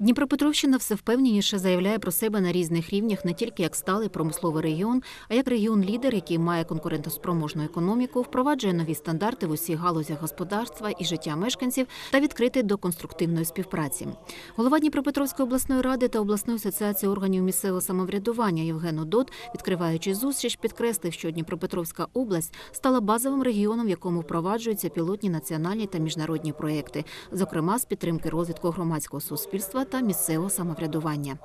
Дніпропетровщина все впевненіше заявляє про себе на різних рівнях не тільки як сталий промисловий регіон, а як регіон-лідер, який має конкурентоспроможну економіку, впроваджує нові стандарти в усіх галузях господарства і життя мешканців та відкритий до конструктивної співпраці. Голова Дніпропетровської обласної ради та обласної асоціації органів місцевого самоврядування Євген Удот, відкриваючи зустріч, підкреслив, що Дніпропетровська область стала базовим регіоном, в якому впроваджуються пілотні національні та міжнародні проекти, зокрема з підтримки розвитку громадського суспільства та місцевого самоврядування.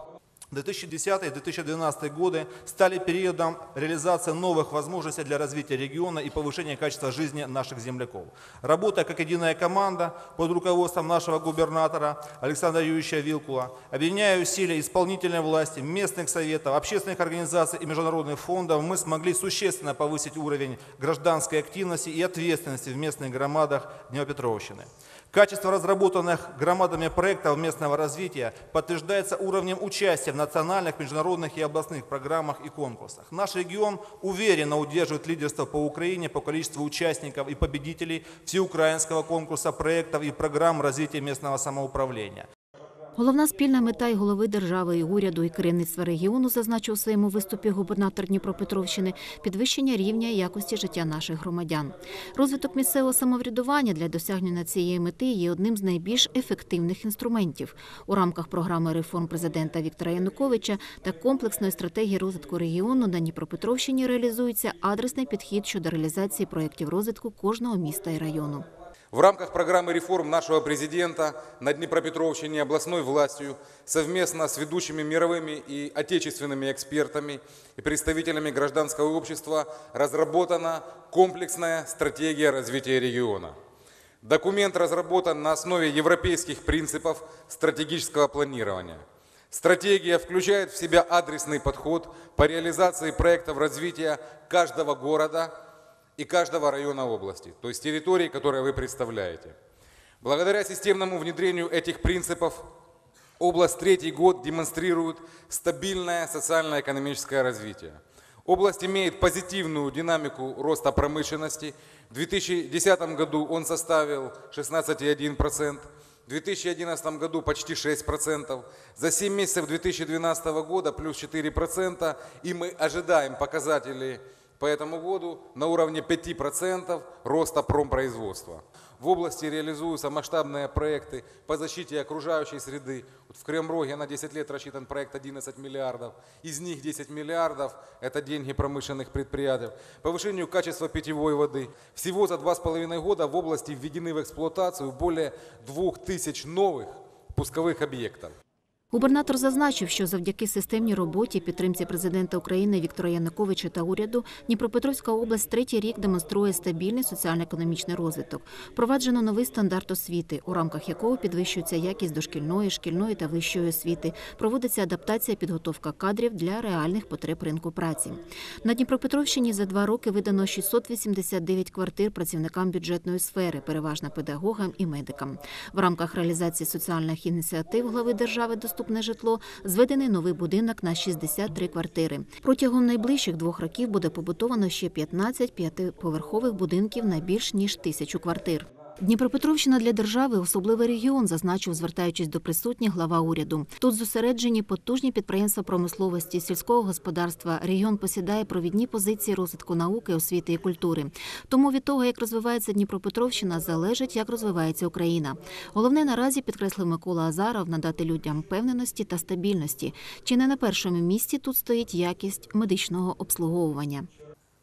2010-2012 годы стали периодом реализации новых возможностей для развития региона и повышения качества жизни наших земляков. Работая как единая команда под руководством нашего губернатора Александра Юрьевича Вилкула, объединяя усилия исполнительной власти, местных советов, общественных организаций и международных фондов, мы смогли существенно повысить уровень гражданской активности и ответственности в местных громадах Днепропетровщины. Качество разработанных громадами проектов местного развития подтверждается уровнем участия в национальных, международных и областных программах и конкурсах. Наш регион уверенно удерживает лидерство по Украине по количеству участников и победителей всеукраинского конкурса проектов и программ развития местного самоуправления. Головна спільна мета й голови держави, і уряду і керівництва регіону зазначив у своєму виступі губернатор Дніпропетровщини підвищення рівня і якості життя наших громадян. Розвиток місцевого самоврядування для досягнення цієї мети є одним з найбільш ефективних інструментів у рамках програми реформ президента Віктора Януковича та комплексної стратегії розвитку регіону на Дніпропетровщині реалізується адресний підхід щодо реалізації проєктів розвитку кожного міста і району. В рамках программы реформ нашего президента на Днепропетровщине областной властью совместно с ведущими мировыми и отечественными экспертами и представителями гражданского общества разработана комплексная стратегия развития региона. Документ разработан на основе европейских принципов стратегического планирования. Стратегия включает в себя адресный подход по реализации проектов развития каждого города – и каждого района области, то есть территории, которые вы представляете. Благодаря системному внедрению этих принципов область третий год демонстрирует стабильное социально-экономическое развитие. Область имеет позитивную динамику роста промышленности. В 2010 году он составил 16,1%, в 2011 году почти 6%, за 7 месяцев 2012 года плюс 4%, и мы ожидаем показатели по этому году на уровне 5% роста промпроизводства. В области реализуются масштабные проекты по защите окружающей среды. Вот в Кремроге на 10 лет рассчитан проект 11 миллиардов. Из них 10 миллиардов – это деньги промышленных предприятий. Повышению качества питьевой воды. Всего за 2,5 года в области введены в эксплуатацию более 2000 новых пусковых объектов. Губернатор зазначив, що завдяки системній роботі, підтримці президента України Віктора Януковича та уряду Дніпропетровська область третій рік демонструє стабільний соціально-економічний розвиток. Впроваджено новий стандарт освіти, у рамках якого підвищується якість дошкільної, шкільної та вищої освіти. Проводиться адаптація, підготовка кадрів для реальних потреб ринку праці. На Дніпропетровщині за два роки видано 689 квартир працівникам бюджетної сфери, переважно педагогам і медикам. В рамках реалізації соціальних ініціатив глави держави доступно доступне житло, зведений новий будинок на 63 квартири. Протягом найближчих двох років буде побутовано ще 15 п'ятиповерхових будинків на більш ніж тисячу квартир. Дніпропетровщина для держави особливий регіон, зазначив, звертаючись до присутніх глава уряду. Тут зосереджені потужні підприємства промисловості, сільського господарства. Регіон посідає провідні позиції розвитку науки, освіти і культури. Тому від того, як розвивається Дніпропетровщина, залежить, як розвивається Україна. Головне наразі підкреслив Микола Азаров надати людям впевненості та стабільності. Чи не на першому місці тут стоїть якість медичного обслуговування?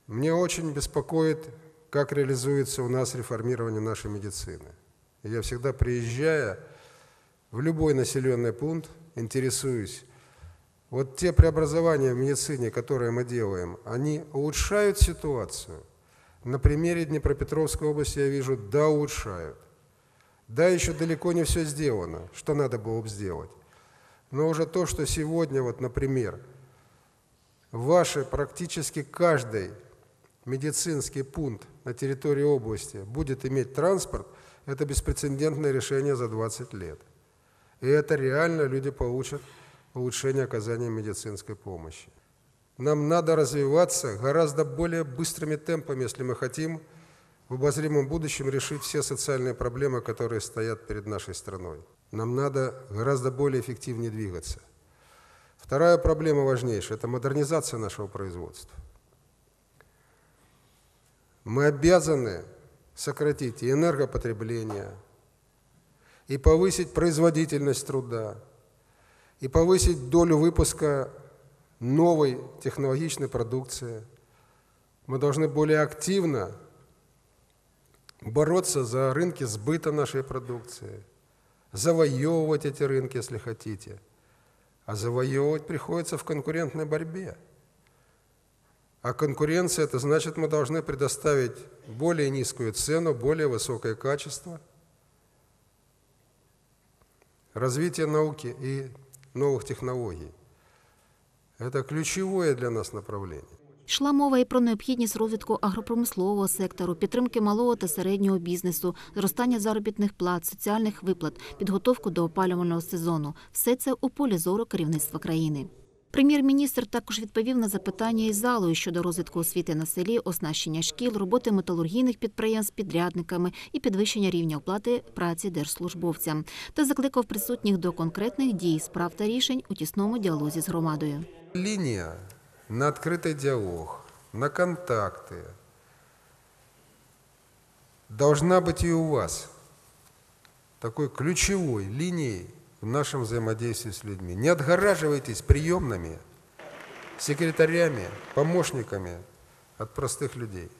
Мне очень беспокоит как реализуется у нас реформирование нашей медицины. Я всегда приезжая в любой населенный пункт, интересуюсь, вот те преобразования в медицине, которые мы делаем, они улучшают ситуацию. На примере Днепропетровской области я вижу, да, улучшают. Да, еще далеко не все сделано, что надо было бы сделать. Но уже то, что сегодня, вот, например, в вашей практически каждой медицинский пункт на территории области будет иметь транспорт, это беспрецедентное решение за 20 лет. И это реально люди получат улучшение оказания медицинской помощи. Нам надо развиваться гораздо более быстрыми темпами, если мы хотим в обозримом будущем решить все социальные проблемы, которые стоят перед нашей страной. Нам надо гораздо более эффективнее двигаться. Вторая проблема важнейшая – это модернизация нашего производства. Мы обязаны сократить и энергопотребление, и повысить производительность труда, и повысить долю выпуска новой технологичной продукции. Мы должны более активно бороться за рынки сбыта нашей продукции, завоевывать эти рынки, если хотите. А завоевывать приходится в конкурентной борьбе. А конкуренция – это значит, мы должны предоставить более низкую цену, более высокое качество, развитие науки и новых технологий. Это ключевое для нас направление. Йшла мова і про необхідність розвитку агропромислового сектору, підтримки малого та середнього бізнесу, зростання заробітних плат, соціальних виплат, підготовку до опалювального сезону. Все це у полі зору керівництва країни. Прем'єр-міністр також відповів на запитання із залою щодо розвитку освіти на селі, оснащення шкіл, роботи металургійних підприємств підрядниками і підвищення рівня оплати праці держслужбовцям та закликав присутніх до конкретних дій, справ та рішень у тісному діалозі з громадою. Линия на открытый диалог, на контакты должна быть и у вас такой ключевой линией в нашем взаимодействии с людьми. Не отгораживайтесь приемными, секретарями, помощниками от простых людей.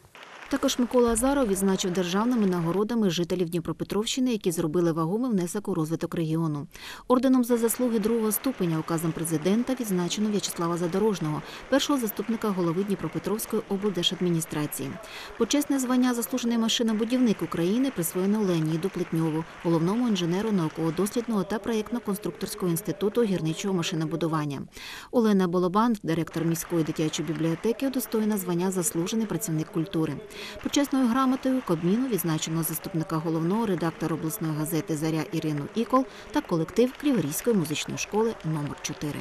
Також Микола Азаров відзначив державними нагородами жителів Дніпропетровщини, які зробили вагомий внесок у розвиток регіону. Орденом за заслуги другого ступеня указом президента відзначено В'ячеслава Задорожного, першого заступника голови Дніпропетровської облдержадміністрації. Почесне звання заслужений машинобудівник України присвоєно Леоніду Плетньову, головному інженеру науково-дослідного та проєктно-конструкторського інституту гірничого машинобудування. Олена Болобан, директор міської дитячої бібліотеки, удостоєна звання заслужений працівник культури. Почесною грамотою Кабміну відзначено заступника головного редактора обласної газети Заря Ірину Ікол та колектив Криворізької музичної школи номер 4